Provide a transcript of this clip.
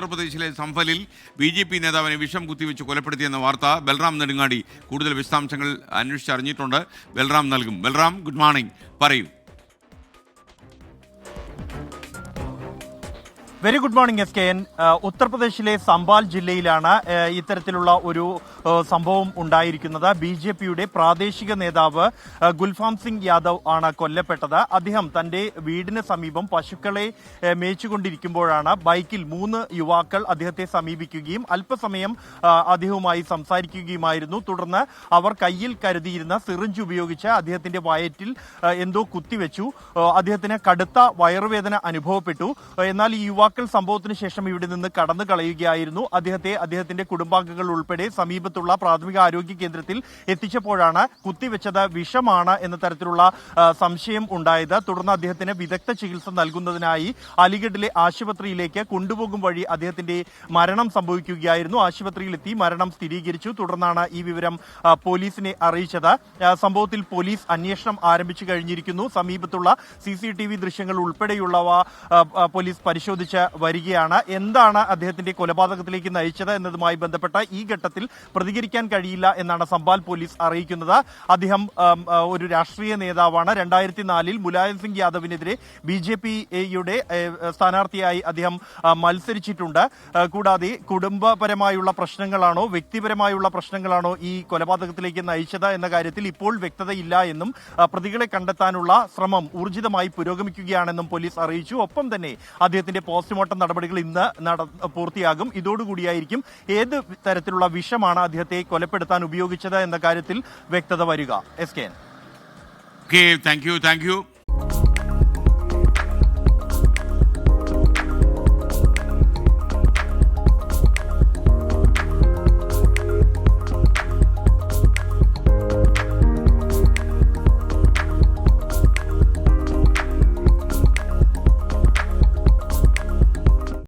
ഉത്തർപ്രദേശിലെ സംഫലിൽ B J P നേതാവിനെ വിഷം കുത്തിവെച്ച് കൊലപ്പെടുത്തിയെന്ന വാർത്ത ബൽറാം നെടുങ്ങാടി കൂടുതൽ വിശദാംശങ്ങൾ അന്വേഷിച്ചറിഞ്ഞിട്ടുണ്ട്. ബൽറാം നൽകും. ബൽറാം ഗുഡ് മോർണിംഗ് പറയൂ. Very good morning S K N ഉത്തർപ്രദേശിലെ സംബാൽ ജില്ലയിലാണ് ഇത്തരത്തിലുള്ള ഒരു സംഭവം ഉണ്ടായിരിക്കുന്നത്. ബി ജെ പിയുടെ പ്രാദേശിക നേതാവ് ഗുൽഫാം സിംഗ് യാദവ് ആണ് കൊല്ലപ്പെട്ടത്. അദ്ദേഹം തന്റെ വീടിന് സമീപം പശുക്കളെ മേച്ചുകൊണ്ടിരിക്കുമ്പോഴാണ് ബൈക്കിൽ മൂന്ന് യുവാക്കൾ അദ്ദേഹത്തെ സമീപിക്കുകയും അല്പസമയം അദ്ദേഹവുമായി സംസാരിക്കുകയുമായിരുന്നു. തുടർന്ന് അവർ കയ്യിൽ കരുതിയിരുന്ന സിറിഞ്ച് ഉപയോഗിച്ച് അദ്ദേഹത്തിന്റെ വയറ്റിൽ എന്തോ കുത്തിവെച്ചു. അദ്ദേഹത്തിന് കടുത്ത വയറുവേദന അനുഭവപ്പെട്ടു. എന്നാൽ ഈ യുവാക്കൾ സംഭവത്തിന് ശേഷം ഇവിടെ നിന്ന് കടന്നു കളയുകയായിരുന്നു. അദ്ദേഹത്തെ അദ്ദേഹത്തിന്റെ കുടുംബാംഗങ്ങൾ ഉൾപ്പെടെ സമീപത്തുള്ള പ്രാഥമിക ആരോഗ്യ കേന്ദ്രത്തിൽ എത്തിച്ചപ്പോഴാണ് കുത്തിവെച്ചത് വിഷമാണ് എന്ന തരത്തിലുള്ള സംശയം ഉണ്ടായത്. തുടർന്ന് അദ്ദേഹത്തിന് വിദഗ്ധ ചികിത്സ നൽകുന്നതിനായി അലിഗഡിലെ ആശുപത്രിയിലേക്ക് കൊണ്ടുപോകും വഴി അദ്ദേഹത്തിന്റെ മരണം സംഭവിക്കുകയായിരുന്നു. ആശുപത്രിയിലെത്തി മരണം സ്ഥിരീകരിച്ചു. തുടർന്നാണ് ഈ വിവരം പോലീസിനെ അറിയിച്ചത്. സംഭവത്തിൽ പോലീസ് അന്വേഷണം ആരംഭിച്ചു കഴിഞ്ഞിരിക്കുന്നു. സമീപത്തുള്ള സി ദൃശ്യങ്ങൾ ഉൾപ്പെടെയുള്ളവ പോലീസ് പരിശോധിച്ച് വരികയാണ്. എന്താണ് അദ്ദേഹത്തിന്റെ കൊലപാതകത്തിലേക്ക് നയിച്ചത് എന്നതുമായി ബന്ധപ്പെട്ട ഈ ഘട്ടത്തിൽ പ്രതികരിക്കാൻ കഴിയില്ല എന്നാണ് സംബാൽ പോലീസ് അറിയിക്കുന്നത്. അദ്ദേഹം ഒരു രാഷ്ട്രീയ നേതാവാണ്. രണ്ടായിരത്തി നാലിൽ മുലായം സിംഗ് യാദവിനെതിരെ ബി ജെ പിയുടെ സ്ഥാനാർത്ഥിയായി അദ്ദേഹം മത്സരിച്ചിട്ടുണ്ട്. കൂടാതെ കുടുംബപരമായുള്ള പ്രശ്നങ്ങളാണോ വ്യക്തിപരമായുള്ള പ്രശ്നങ്ങളാണോ ഈ കൊലപാതകത്തിലേക്ക് നയിച്ചത് എന്ന കാര്യത്തിൽ ഇപ്പോൾ വ്യക്തതയില്ല എന്നും പ്രതികളെ കണ്ടെത്താനുള്ള ശ്രമം ഊർജിതമായി പുരോഗമിക്കുകയാണെന്നും പോലീസ് അറിയിച്ചു. ഒപ്പം തന്നെ അദ്ദേഹത്തിന്റെ പോസ്റ്റ്മോർട്ടം നടപടികൾ ഇന്ന് പൂർത്തിയാകും. ഇതോടുകൂടിയായിരിക്കും ഏത് തരത്തിലുള്ള വിഷമാണ് അദ്ദേഹത്തെ കൊലപ്പെടുത്താൻ ഉപയോഗിച്ചത് എന്ന കാര്യത്തിൽ വ്യക്തത വരിക. S K thank you thank you